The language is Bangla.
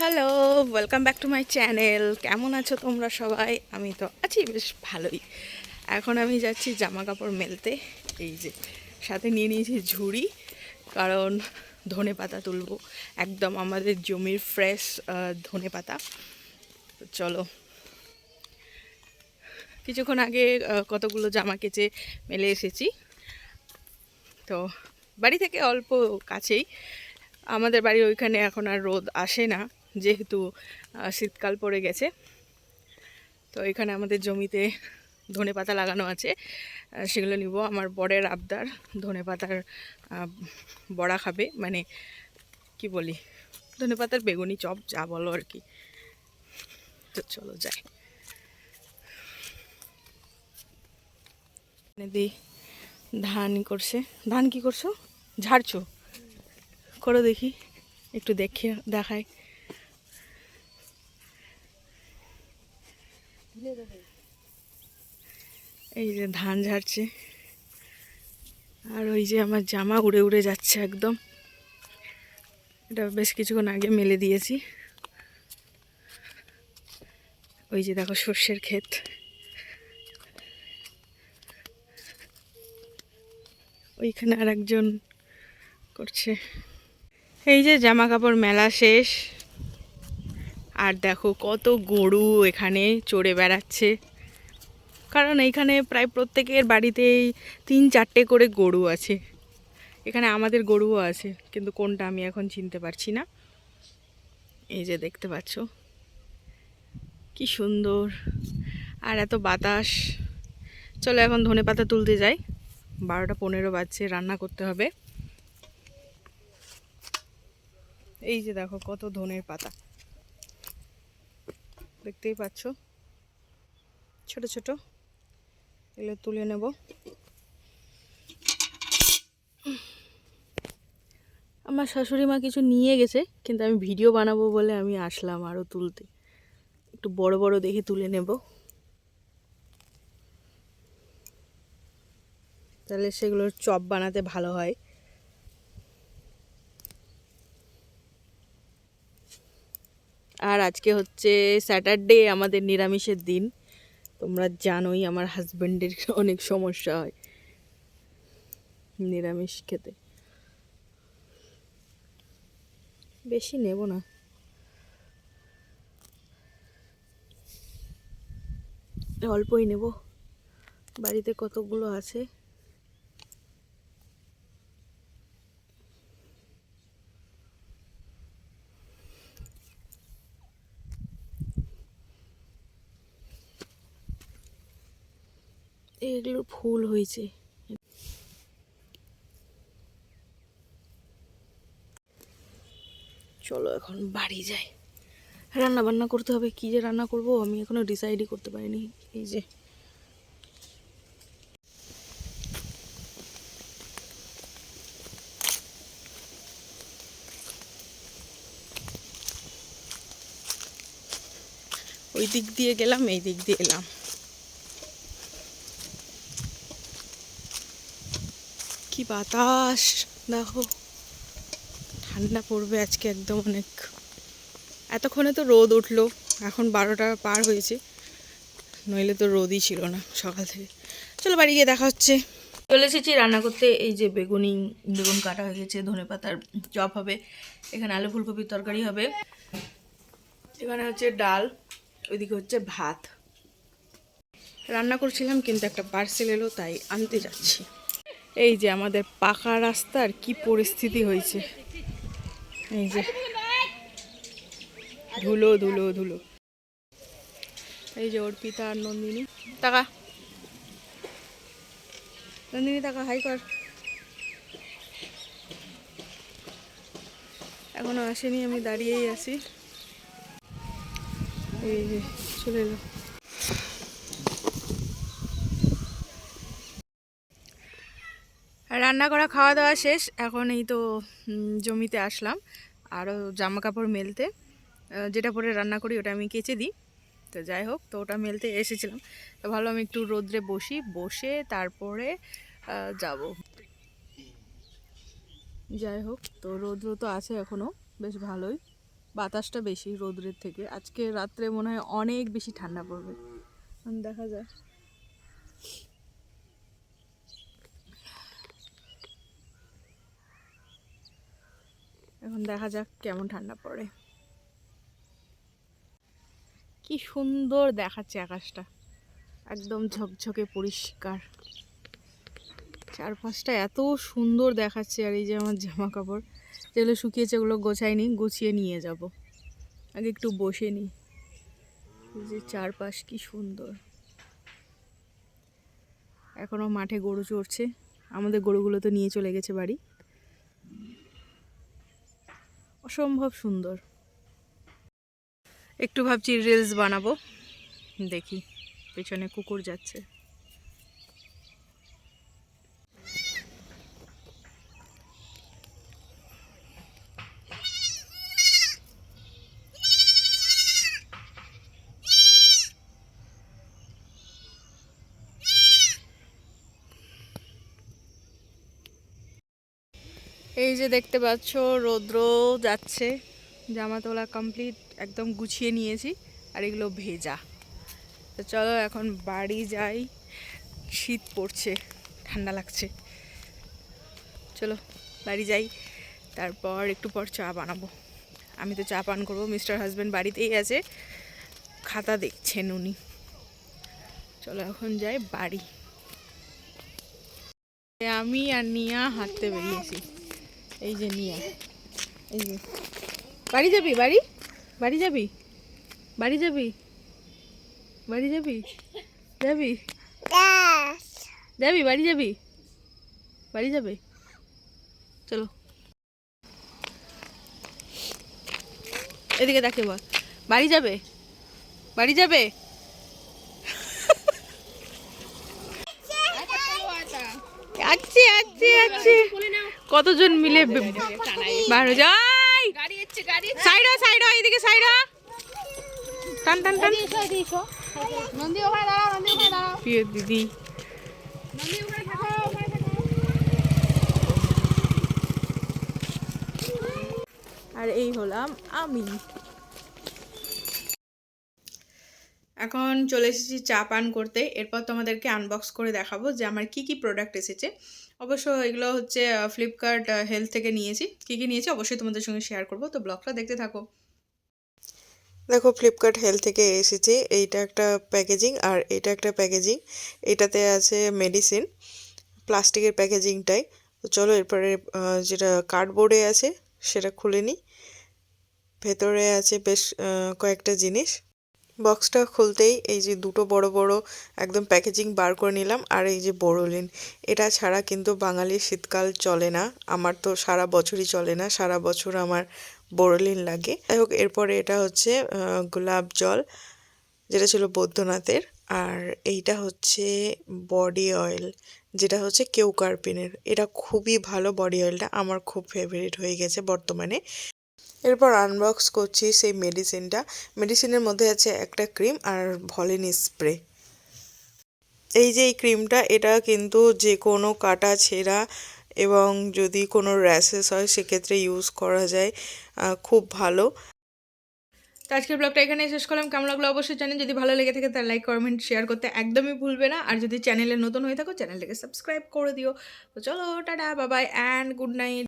Hello welcome back to my channel কেমন আছো তোমরা সবাই? আমি তো আছি বেশ ভালোই। এখন আমি যাচ্ছি জামা কাপড় মেলতে। এই যে, সাথে নিয়ে নিয়েছি ঝুড়ি, কারণ ধনে পাতা তুলবো। একদম আমাদের জমির ফ্রেশ ধনে পাতা। চলো। কিছুক্ষণ আগে কতগুলো জামা কেচে মেলে এসেছি। তো বাড়ি থেকে অল্প কাছেই। আমাদের বাড়ির ওইখানে এখন আর রোদ আসে না। যেহেতু শীতকাল পড়ে গেছে। তো এখানে আমাদের জমিতে ধনে পাতা লাগানো আছে। সেগুলো নিব। আমার বরের আবদার, ধনে পাতার বড়া খাবে। মানে কি বলি, ধনে পাতার বেগুনি চপ, যা বলো আর কি। তো চলো যাই। দিই। ধান করছে। ধান কি করছ? ঝাড়ছো? করো দেখি। একটু দেখে, দেখাই। এই যে ধান ঝাড়ছে। আর ওই যে আমার জামা উড়ে উড়ে যাচ্ছে একদম। এটা বেশ কিছুক্ষণ আগে মেলে দিয়েছি। ওই যে দেখো সর্ষের ক্ষেত। ওইখানে আর একজন করছে। এই যে জামা কাপড় মেলা শেষ। আর দেখো কত গরু এখানে চড়ে বেড়াচ্ছে। কারণ এইখানে প্রায় প্রত্যেকের বাড়িতেই তিন চারটে করে গরু আছে। এখানে আমাদের গরুও আছে, কিন্তু কোনটা আমি এখন চিনতে পারছি না। এই যে দেখতে পাচ্ছ। কি সুন্দর। আর এত বাতাস। চলো এখন ধনে পাতা তুলতে যাই। বারোটা পনেরো বাজছে, রান্না করতে হবে। এই যে দেখো কত ধনের পাতা। দেখতেই পাচ্ছ। ছোট ছোট। এগুলো তুলে নেব। আমার শাশুড়ি মা কিছু নিয়ে গেছে, কিন্তু আমি ভিডিও বানাবো বলে আমি আসলাম আরও তুলতে। একটু বড় বড় দেখে তুলে নেব। তাহলে সেগুলোর চপ বানাতে ভালো হয়। আর আজকে হচ্ছে স্যাটারডে আমাদের নিরামিষের দিন। তোমরা জানোই আমার হাজব্যান্ডের অনেক সমস্যা হয় নিরামিষ খেতে। বেশি নেব না। অল্পই নেব। বাড়িতে কতগুলো আছে? এগুলো ফুল হয়েছে। চলো এখন বাড়ি যাই। রান্না বান্না করতে হবে, কি যে রান্না করব আমি এখনও ডিসাইডই করতে পারিনি, এই যে। ওই দিক দিয়ে গেলাম, এই দিক দিয়ে এলাম। কি বাতাস? দেখো, ঠান্ডা পড়বে আজকে একদম অনেক। এতক্ষণে তো রোদ উঠল, এখন বারোটা পার হয়েছে। নইলে তো রোদই ছিল না সকাল থেকে। চলো বাড়ি গিয়ে দেখা হচ্ছে। চলে এসেছি রান্না করতে, এই যে বেগুনি, বেগুন কাটা হয়ে গেছে, ধনে পাতার চপ হবে, এখানে আলু ফুলকপির তরকারি হবে। এখানে হচ্ছে ডাল, ওইদিকে হচ্ছে ভাত। রান্না করছিলাম কিন্তু একটা পার্সেল এলো, তাই আনতে যাচ্ছি। এই যে আমাদের পাকা রাস্তার কি পরিস্থিতি হয়েছে। এই যে। ধুলো ধুলো ধুলো। এই যে অর্পিতা আর নন্দিনী। টাকা। নন্দিনী, টাকা, হাই কর। এখনও আসেনি, আমি দাঁড়িয়েই আছি। এই যে, চলে এলো। রান্না করা, খাওয়া দাওয়া শেষ। এখন এই তো জমিতে আসলাম। আরও জামা কাপড় মেলতে যেটা পরে রান্না করি ওটা আমি কেচে দিই। তো যাই হোক, তো ওটা মেলতে এসেছিলাম। তো ভালো আমি একটু রোদ্রে বসি, বসে তারপরে যাব। যাই হোক, তো রৌদ্র তো আছে এখনও বেশ ভালোই। বাতাসটা বেশি রোদ্রের থেকে। আজকে রাত্রে মনে হয় অনেক বেশি ঠান্ডা পড়বে। দেখা যায় এখন দেখা যাক কেমন ঠান্ডা পড়ে। কি সুন্দর দেখাচ্ছে আকাশটা। একদম ঝকঝকে পরিষ্কার। চারপাশটা এত সুন্দর দেখাচ্ছে আর এই যে আমার জামা কাপড় যেগুলো শুকিয়েছে ওগুলো গোছাইনি গুছিয়ে নিয়ে যাব। আগে একটু বসে নিই যে চারপাশ কি সুন্দর। এখনও মাঠে গরু চড়ছে। আমাদের গরুগুলো তো নিয়ে চলে গেছে বাড়ি। অসম্ভব সুন্দর। একটু ভাবছি রিলস বানাবো। দেখি পেছনে কুকুর যাচ্ছে। এই যে দেখতে পাচ্ছ, রৌদ্র যাচ্ছে জামা তোলা কমপ্লিট একদম গুছিয়ে নিয়েছি, আর এগুলো ভেজা। তো চলো এখন বাড়ি যাই, শীত পড়ছে, ঠান্ডা লাগছে। চলো বাড়ি যাই, তারপর একটু পর চা বানাবো। আমি তো চা পান করব মিস্টার হাজব্যান্ড বাড়িতেই আছে, খাতা দেখছেন উনি। চলো এখন যাই বাড়ি। আমি আর নিয়া হাঁটতে বেরিয়েছি। এই যে নিয়া। এই যে। বাড়ি যাবি, বাড়ি? বাড়ি যাবি? বাড়ি যাবি? বাড়ি যাবি? যাবি? যাবি, বাড়ি যাবি? বাড়ি যাবে? চলো। এদিকে দেখে বল বাড়ি যাবে? বাড়ি যাবে? কতজন মিলে বার যাই সাইডা সাইডা এদিকে সাইডা টান টান টান। প্রিয় দিদি। আর এই হলাম আমি। এখন চলে এসেছি চা পান করতে। এরপর তোমাদেরকে আনবক্স করে দেখাবো যে আমার কি কি প্রোডাক্ট এসেছে। অবশ্য এগুলো হচ্ছে ফ্লিপকার্ট হেলথ থেকে নিয়েছি। কি কি নিয়েছি অবশ্যই তোমাদের সঙ্গে শেয়ার করব, তো ব্লগটা দেখতে থাকো। দেখো ফ্লিপকার্ট হেলথ থেকে এসেছে। এইটা একটা প্যাকেজিং আর এটা একটা প্যাকেজিং এটাতে আছে মেডিসিন প্লাস্টিকের প্যাকেজিংটাই তো চলো এরপরে যেটা কার্ডবোর্ডে আছে, সেটা খুলে নিই। ভেতরে আছে বেশ কয়েকটা জিনিস। বক্সটা খুলতেই এই যে দুটো বড় বড় একদম প্যাকেজিং বার করে নিলাম, আর এই যে বোরোলিন এটা ছাড়া কিন্তু বাঙালির শীতকাল চলে না। আমার তো সারা বছরই চলে না, সারা বছর আমার বোরোলিন লাগে। যাই হোক, এরপরে এটা হচ্ছে গোলাপ জল, যেটা ছিল বৈদ্যনাথের। আর এইটা হচ্ছে বডি অয়েল, যেটা হচ্ছে কেউকার্পিনের এটা খুবই ভালো বডি অয়েলটা, আমার খুব ফেভারিট হয়ে গেছে বর্তমানে। এরপর আনবক্স করছি সেই মেডিসিনটা মেডিসিনের মধ্যে আছে একটা ক্রিম আর ভলিন স্প্রে এই যে এই ক্রিমটা এটা কিন্তু যে কোনো কাটা, ছেঁড়া এবং যদি কোনো র্যাশেস হয়, সেক্ষেত্রে ইউজ করা যায়। খুব ভালো। তো আজকের ব্লগটা এখানে শেষ করলাম। কেমন লাগল অবশ্যই জানেন যদি ভালো লেগে থাকে তার লাইক কমেন্ট শেয়ার করতে একদমই ভুলবে না। আর যদি চ্যানেলে নতুন হয়ে থাকো চ্যানেলটাকে সাবস্ক্রাইব করে দিও। তো চলো, টাটা বাবাই অ্যান্ড গুড নাইট